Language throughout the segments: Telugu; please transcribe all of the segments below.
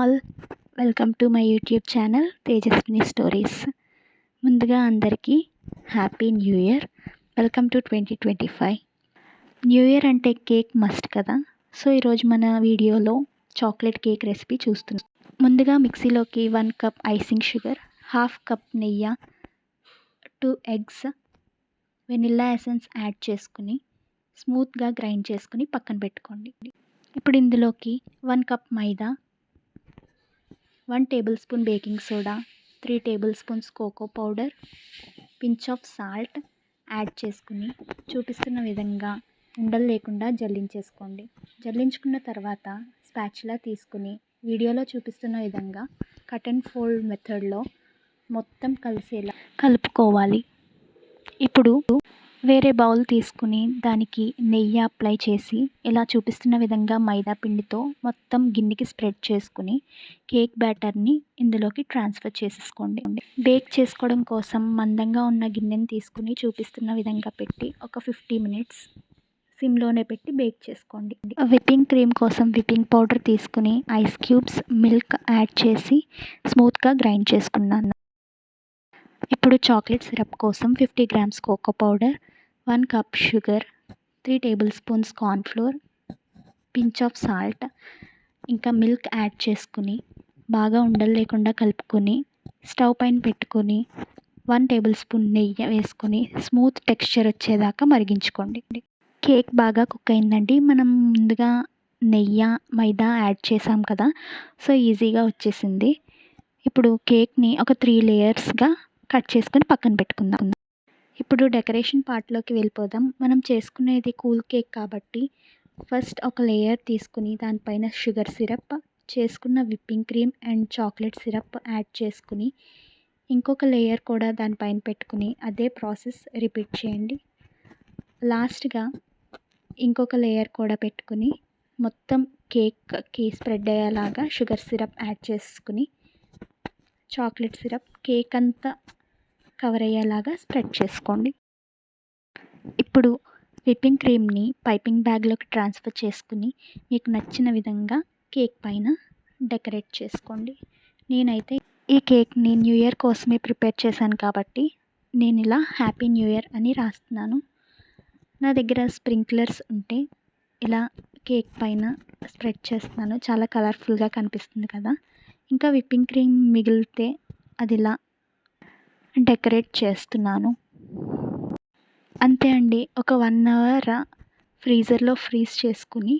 All welcome to my YouTube channel Tejaswini stories. ముందుగా అందరికీ happy new year. Welcome to twenty twenty five. New year అంటే కేక్ మస్ట్ కదా? సో ఈరోజు మన వీడియోలో చాక్లెట్ కేక్ రెసిపీ చూస్తున్నాం. ముందుగా మిక్సీలోకి one cup icing sugar half cup నెయ్యి two eggs vanilla essence add చేసుకుని స్మూత్గా గ్రైండ్ చేసుకుని పక్కన పెట్టుకోండి. ఇప్పుడు ఇందులోకి one cup maida one tablespoon baking soda three tablespoons cocoa powder pinch of salt add చేసుకుని చూపిస్తున్న విధంగా ఉండలు లేకుండా జల్లించేసుకోండి. జల్లించుకున్న తర్వాత స్పాచులా తీసుకుని వీడియోలో చూపిస్తున్న విధంగా కట్ అండ్ ఫోల్డ్ మెథడ్లో మొత్తం కలిసేలా కలుపుకోవాలి. ఇప్పుడు వేరే బౌల్ తీసుకుని దానికి నెయ్యి అప్లై చేసి ఇలా చూపిస్తున్న విధంగా మైదా పిండితో మొత్తం గిన్నెకి స్ప్రెడ్ చేసుకుని కేక్ బ్యాటర్ని ఇందులోకి ట్రాన్స్ఫర్ చేసేసుకోండి. బేక్ చేసుకోవడం కోసం మందంగా ఉన్న గిన్నెని తీసుకుని చూపిస్తున్న విధంగా పెట్టి ఒక ఫిఫ్టీ మినిట్స్ సిమ్లోనే పెట్టి బేక్ చేసుకోండి. విప్పింగ్ క్రీమ్ కోసం విప్పింగ్ పౌడర్ తీసుకుని ఐస్ క్యూబ్స్ మిల్క్ యాడ్ చేసి స్మూత్గా గ్రైండ్ చేసుకున్నాను. ఇప్పుడు చాక్లెట్ సిరప్ కోసం fifty grams cocoa powder one cup sugar three tablespoons cornflour pinch of salt ఇంకా మిల్క్ యాడ్ చేసుకుని బాగా ఉండలు లేకుండా కలుపుకొని స్టవ్ పైన పెట్టుకొని వన్ టేబుల్ స్పూన్ నెయ్యి వేసుకొని స్మూత్ టెక్స్చర్ వచ్చేదాకా మరిగించుకోండి. కేక్ బాగా కుక్ అయిందండి. మనం ముందుగా నెయ్యి మైదా యాడ్ చేసాం కదా సో ఈజీగా వచ్చేసింది. ఇప్పుడు కేక్ని ఒక త్రీ లేయర్స్గా కట్ చేసుకొని పక్కన పెట్టుకుందాం. ఇప్పుడు డెకరేషన్ పార్ట్లోకి వెళ్ళిపోదాం. మనం చేసుకునేది కూల్ కేక్ కాబట్టి ఫస్ట్ ఒక లేయర్ తీసుకుని దానిపైన షుగర్ సిరప్ చేసుకున్న whipping cream and chocolate syrup add చేసుకుని ఇంకొక లేయర్ కూడా దానిపైన పెట్టుకుని అదే ప్రాసెస్ రిపీట్ చేయండి. లాస్ట్గా ఇంకొక లేయర్ కూడా పెట్టుకుని మొత్తం కేక్కి స్ప్రెడ్ అయ్యేలాగా షుగర్ సిరప్ యాడ్ చేసుకుని చాక్లెట్ సిరప్ కేక్ అంతా కవర్ అయ్యేలాగా స్ప్రెడ్ చేసుకోండి. ఇప్పుడు విప్పింగ్ క్రీమ్ని పైపింగ్ బ్యాగ్లోకి ట్రాన్స్ఫర్ చేసుకుని మీకు నచ్చిన విధంగా కేక్ పైన డెకరేట్ చేసుకోండి. నేనైతే ఈ కేక్ని న్యూ ఇయర్ కోసమే ప్రిపేర్ చేశాను కాబట్టి నేను ఇలా హ్యాపీ న్యూ ఇయర్ అని రాస్తున్నాను. నా దగ్గర స్ప్రింక్లర్స్ ఉంటే ఇలా కేక్ పైన స్ప్రెడ్ చేస్తున్నాను. చాలా కలర్ఫుల్గా కనిపిస్తుంది కదా. ఇంకా విప్పింగ్ క్రీమ్ మిగిలితే అది ఇలా డెకరేట్ చేస్తున్నాను. అంతే అండి. ఒక వన్ అవర్ ఫ్రీజర్లో ఫ్రీజ్ చేసుకుని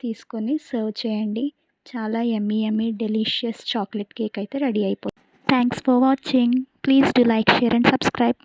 తీసుకొని సర్వ్ చేయండి. చాలా yummy yummy delicious chocolate cake అయితే రెడీ అయిపోతుంది thanks for watching. Please do like share and subscribe.